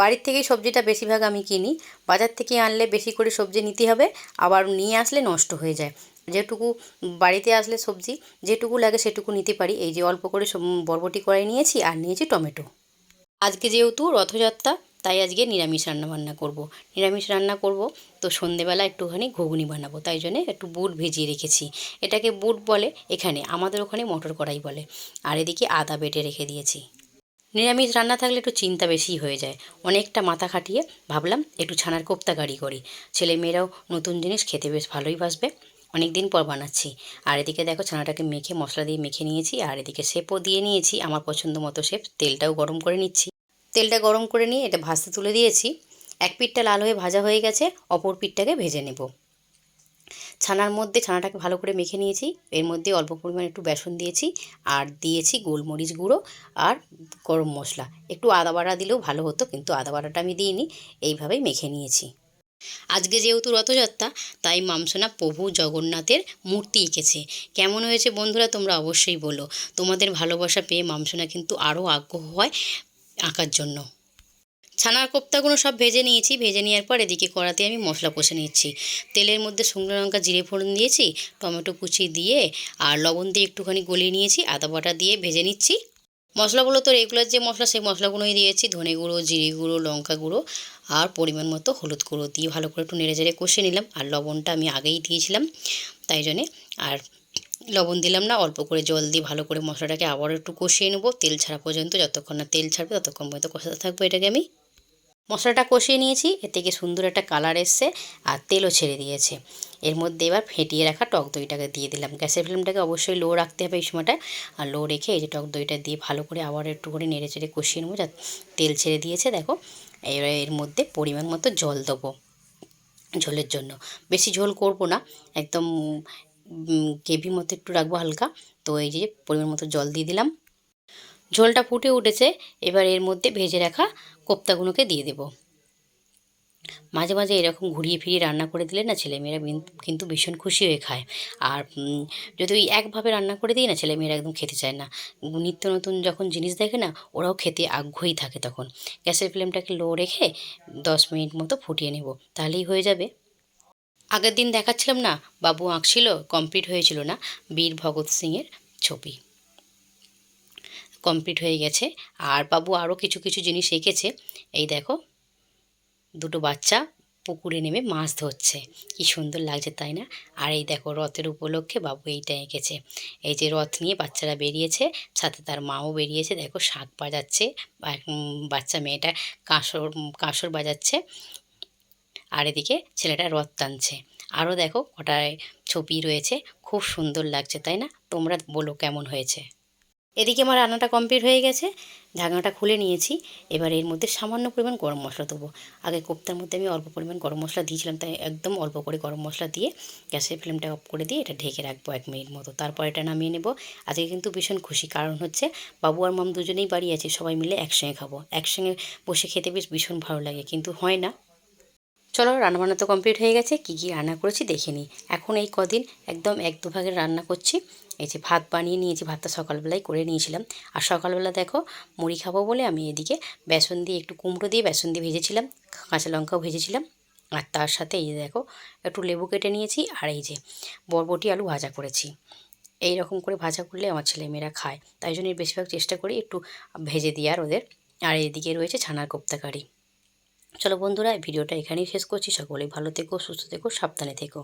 বাড়ির থেকেই সবজিটা বেশিরভাগ আমি কিনি। বাজার থেকে আনলে বেশি করে সবজি নিতে হবে, আবার নিয়ে আসলে নষ্ট হয়ে যায়। যেটুকু বাড়িতে আসলে সবজি যেটুকু লাগে সেটুকু নিতে পারি। এই যে অল্প করে বরবটি কড়াই নিয়েছি আর নিয়েছি টমেটো। আজকে যেহেতু রথযাত্রা, তাই আজকে নিরামিষ রান্না বান্না করব। নিরামিষ রান্না করব, তো সন্ধেবেলা একটুখানি ঘুগনি বানাবো। তাই জন্যে একটু বুট ভেজিয়ে রেখেছি। এটাকে বুট বলে এখানে, আমাদের ওখানে মটর কড়াই বলে। আর এদিকে আদা বেটে রেখে দিয়েছি। নিরামিষ রান্না থাকলে একটু চিন্তা বেশি হয়ে যায়। অনেকটা মাথা খাটিয়ে ভাবলাম, একটু ছানার কোপ্তা গাড়ি করি। ছেলে মেয়েরাও নতুন জিনিস খেতে বেশ ভালোই বাসবে। অনেক দিন পর বানাচ্ছি। আর এদিকে দেখো, ছানাটাকে মেখে, মশলা দিয়ে মেখে নিয়েছি। আর এদিকে শেপও দিয়ে নিয়েছি। আমার পছন্দ মতো শেপ। তেলটাও গরম করে নিচ্ছি। তেলটা গরম করে নিয়ে এটা ভাজতে তুলে দিয়েছি। এক পিঠটা লাল হয়ে ভাজা হয়ে গেছে। অপর পিঠটাকে ভেজে নেব। ছানার মধ্যে ছানাটাকে ভালো করে মেখে নিয়েছি। এর মধ্যে অল্প পরিমাণ একটু বেসন দিয়েছি আর দিয়েছি গোলমরিচ গুঁড়ো আর গরম মশলা। একটু আদা বাটা দিলেও ভালো হতো, কিন্তু আদা বাটাটা আমি দিইনি, এইভাবেই মেখে নিয়েছি। আজকে যেহেতু রথযাত্রা, তাই মামসোনা প্রভু জগন্নাথের মূর্তি এঁকেছে। কেমন হয়েছে বন্ধুরা তোমরা অবশ্যই বলো। তোমাদের ভালোবাসা পেয়ে মামসোনা কিন্তু আরও আগ্রহ হয় আঁকার জন্য। ছানার কোপ্তাগুলো সব ভেজে নিয়েছি। ভেজে নেওয়ার পর এদিকে কড়াতে আমি মশলা কষে নিচ্ছি। তেলের মধ্যে শুকনো লঙ্কা, জিরে ফোড়ন দিয়েছি, টমেটো কুচি দিয়ে, আর লবণ দিয়ে একটুখানি গলিয়ে নিয়েছি, আদা বাটা দিয়ে ভেজে নিচ্ছি। মশলাগুলো তো রেগুলার যে মশলা, সেই মশলাগুলোই দিয়েছি। ধনে গুঁড়ো, জিরে গুঁড়ো, লঙ্কা গুঁড়ো, আর পরিমাণ মতো হলুদ গুঁড়ো দিয়ে ভালো করে একটু নেড়ে চেড়ে কষে নিলাম। আর লবণটা আমি আগেই দিয়েছিলাম, তাই জন্যে। আর লবণ দিলাম না, অল্প করে জল দিয়ে ভালো করে মশলাটাকে আবার একটু কষিয়ে নেব। তেল ছাড়া পর্যন্ত যতক্ষণ না তেল ছাড়বে, ততক্ষণ পর্যন্ত কষাতে থাকব এটাকে আমি। মশলাটা কষিয়ে নিয়েছি। এ থেকে সুন্দর একটা কালার এসছে আর তেলও ছেড়ে দিয়েছে। এর মধ্যে এবার ফেটিয়ে রাখা টক দইটাকে দিয়ে দিলাম। গ্যাসের ফ্লেমটাকে অবশ্যই লো রাখতে হবে এই সময়টা। আর লো রেখে এই যে টক দইটা দিয়ে ভালো করে আবার একটু করে নেড়ে চেড়ে কষিয়ে নেব। যা তেল ছেড়ে দিয়েছে, দেখো। এবার এর মধ্যে পরিমাণ মতো জল দেবো ঝোলের জন্য। বেশি ঝোল করব না। একদম গ্রেভি মতো একটু রাখব হালকা। তো এই যে পরিমাণ মতো জল দিয়ে দিলাম। ঝোলটা ফুটে উঠেছে, এবার এর মধ্যে ভেজে রাখা কোপ্তাগুলোকে দিয়ে দেব। মাঝে মাঝে এরকম ঘুরিয়ে ফিরিয়ে রান্না করে দিলে না ছেলেমেয়েরা কিন্তু ভীষণ খুশি হয়ে খায়। আর যদি ওই একভাবে রান্না করে দিই না, ছেলেমেয়েরা একদম খেতে চায় না। নিত্য নতুন যখন জিনিস দেখে না, ওরাও খেতে আগ্রহী থাকে তখন। গ্যাসের ফ্লেমটাকে লো রেখে দশ মিনিট মতো ফুটিয়ে নেব, তাহলেই হয়ে যাবে। আগের দিন দেখাচ্ছিলাম না, বাবু আঁকছিল, কমপ্লিট হয়েছিল না, বীর ভগৎ সিংয়ের ছবি। কমপ্লিট হয়ে গেছে। আর বাবু আরও কিছু কিছু জিনিস এঁকেছে। এই দেখো, দুটো বাচ্চা পুকুরে নেমে মাছ ধরছে। কি সুন্দর লাগছে, তাই না? আর এই দেখো, রথের উপলক্ষে বাবু এইটা এঁকেছে। এই যে রথ নিয়ে বাচ্চারা বেরিয়েছে, সাথে তার মাও বেরিয়েছে। দেখো শাঁখ বাজাচ্ছে। বাচ্চা মেয়েটা কাঁসর কাঁসর বাজাচ্ছে। আর এদিকে ছেলেটা রথ টানছে। আরও দেখো, কটায় ছবি রয়েছে। খুব সুন্দর লাগছে, তাই না? তোমরা বলো কেমন হয়েছে। এদিকে আমার রান্নাটা কমপ্লিট হয়ে গেছে। ঢাকনাটা খুলে নিয়েছি। এবার এর মধ্যে সামান্য পরিমাণ গরম মশলা দেবো। আগে কোপ্তার মধ্যে আমি অল্প পরিমাণ গরম মশলা দিয়েছিলাম, তাই একদম অল্প করে গরম মশলা দিয়ে গ্যাসের ফ্লেমটা অফ করে দিয়ে এটা ঢেকে রাখব এক মিনিট মতো। তারপর এটা নামিয়ে নেব। আজকে কিন্তু ভীষণ খুশি, কারণ হচ্ছে বাবু আর মাম দুজনেই বাড়ি আছে, সবাই মিলে একসঙ্গে খাব। একসঙ্গে বসে খেতে বেশ ভীষণ ভালো লাগে, কিন্তু হয় না। চলো রান্নাবান্না তো কমপ্লিট হয়ে গেছে, কী কী রান্না করেছি দেখে নিই। এখন এই কদিন একদম এক দু ভাগের রান্না করছি। এই যে ভাত বানিয়ে নিয়েছি, ভাতটা সকালবেলায় করে নিয়েছিলাম। আর সকালবেলা দেখো মুড়ি খাব বলে আমি এদিকে বেসন দিয়ে একটু কুমড়ো দিয়ে বেসন দিয়ে ভেজেছিলাম, কাঁচা লঙ্কাও ভেজেছিলাম। আর তার সাথে এই দেখো একটু লেবু কেটে নিয়েছি আর এই যে বরবটি আলু ভাজা করেছি। এই রকম করে ভাজা করলে আমার ছেলেমেয়েরা খায়, তাই জন্য বেশিরভাগ চেষ্টা করি একটু ভেজে দিয়ে আর ওদের। আর এদিকে রয়েছে ছানার কোপ্তা কারি। চলো বন্ধুরা ভিডিওটা এখানেই শেষ করছি। সকলেই ভালো থেকো সুস্থ থেকো সাবধানে থেকো।